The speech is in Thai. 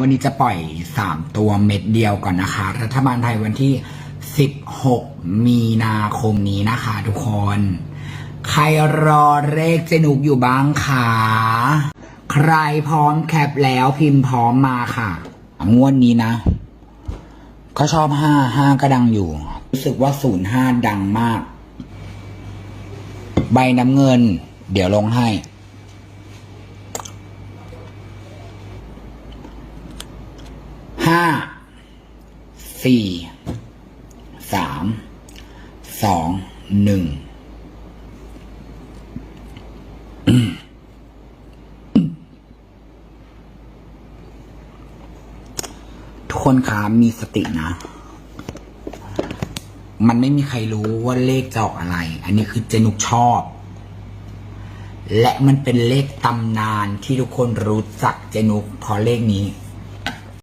วันนี้จะปล่อยสามตัวเม็ดเดียวก่อนนะคะ รัฐบาลไทยวันที่สิบหกมีนาคมนี้นะคะทุกคน ใครรอเลขเจนุกอยู่บ้างคะใครพร้อมแคปแล้วพิมพ์พร้อมมาค่ะงวดนี้นะ ก็ชอบห้าห้าก็ดังอยู่ รู้สึกว่าศูนย์ห้าดังมาก ใบน้ำเงิน เดี๋ยวลงให้ ห้าสี่สามสองหนึ่งทุกคนคะมีสตินะ มันไม่มีใครรู้ว่าเลขจะออกอะไร อันนี้คือเจนุกชอบ และมันเป็นเลขตำนานที่ทุกคนรู้จักเจนุกเพราะเลขนี้